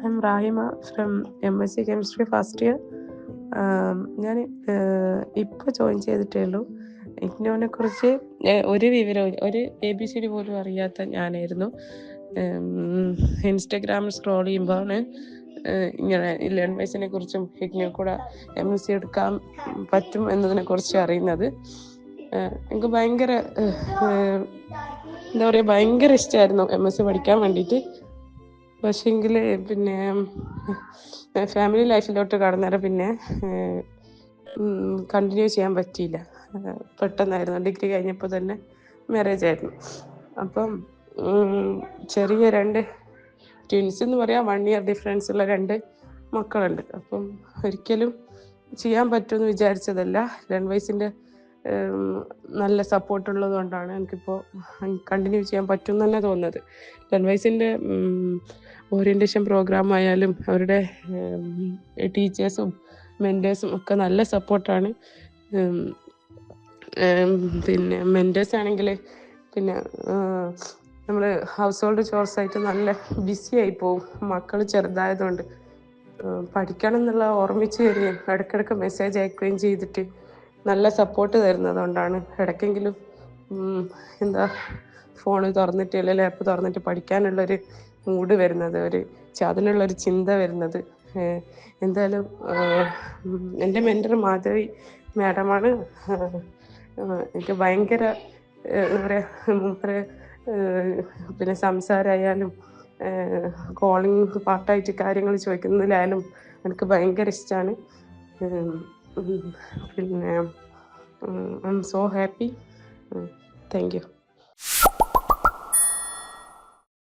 I'm Rahima from M S C chemistry first year ഞാൻ ഇപ്പോൾ join ചെയ്തിട്ടേ ഉള്ളൂ ഇഗ്നോനെ കുറിച്ച് ഒരു വിവരവും ഒരു എ ബി സി ഡി പോലും അറിയാത്ത ഞാനായിരുന്നു. ഇൻസ്റ്റഗ്രാമിൽ സ്ക്രോൾ ചെയ്യുമ്പോഴാണ് ഇങ്ങനെ ലേൺ വൈസിനെ കുറിച്ചും ഇഗ്നോ കൂടെ എം എസ് സി എടുക്കാൻ പറ്റും എന്നതിനെ കുറിച്ച് അറിയുന്നത്. എനിക്ക് ഭയങ്കര എന്താ പറയുക ഭയങ്കര ഇഷ്ടമായിരുന്നു എം എസ് സി പഠിക്കാൻ വേണ്ടിയിട്ട്. പക്ഷേങ്കിൽ പിന്നെ ഫാമിലി ലൈഫിലോട്ട് കടന്നേരം പിന്നെ കണ്ടിന്യൂ ചെയ്യാൻ പറ്റിയില്ല. പെട്ടെന്നായിരുന്നു. ഡിഗ്രി കഴിഞ്ഞപ്പോൾ തന്നെ മാരേജ് ആയിരുന്നു. അപ്പം ചെറിയ രണ്ട് ട്വിൻസ് എന്ന് പറയാം. വൺ ഇയർ ഡിഫറൻസ് ഉള്ള രണ്ട് മക്കളുണ്ട്. അപ്പം ഒരിക്കലും ചെയ്യാൻ പറ്റുമെന്ന് വിചാരിച്ചതല്ല. ലെൻവൈസിന്റെ നല്ല സപ്പോർട്ട് ഉള്ളത് കൊണ്ടാണ് എനിക്കിപ്പോൾ കണ്ടിന്യൂ ചെയ്യാൻ പറ്റും തന്നെ തോന്നുന്നത് ലെൻവൈസിന്റെ ഓറിയന്റേഷൻ പ്രോഗ്രാം ആയാലും അവരുടെ ടീച്ചേഴ്സും മെന്റേഴ്സും ഒക്കെ നല്ല സപ്പോർട്ടാണ് പിന്നെ മെന്റേഴ്സ് ആണെങ്കിൽ പിന്നെ നമ്മൾ ഹൗസ് ഹോൾഡ് ചോർസ് ആയിട്ട് നല്ല ബിസി ആയി പോവും. മക്കൾ ചെറുതായതുകൊണ്ട് പഠിക്കണം എന്നുള്ള ഓർമ്മിച്ച് തരികയും ഇടയ്ക്കിടയ്ക്ക് മെസ്സേജ് അയക്കുകയും ചെയ്തിട്ട് നല്ല സപ്പോർട്ട് തരുന്നതുകൊണ്ടാണ്. ഇടയ്ക്കെങ്കിലും എന്താ ഫോൺ തുറന്നിട്ട് അല്ലെങ്കിൽ ലാപ്പ് തുറന്നിട്ട് പഠിക്കാനുള്ളൊരു മൂഡ് വരുന്നത് ഒരു അതിനുള്ളൊരു ചിന്ത വരുന്നത്. എന്തായാലും എന്റെ മെന്റർ മാധവി മാഡമാണ്. എനിക്ക് ഭയങ്കര എന്താ പറയുക പിന്നെ സംസാരമായാലും കോളിംഗ് പാട്ടായിട്ട് കാര്യങ്ങൾ ചോദിക്കുന്നതിലായാലും എനിക്ക് ഭയങ്കര ഇഷ്ടമാണ് പിന്നെ I'm so happy thank you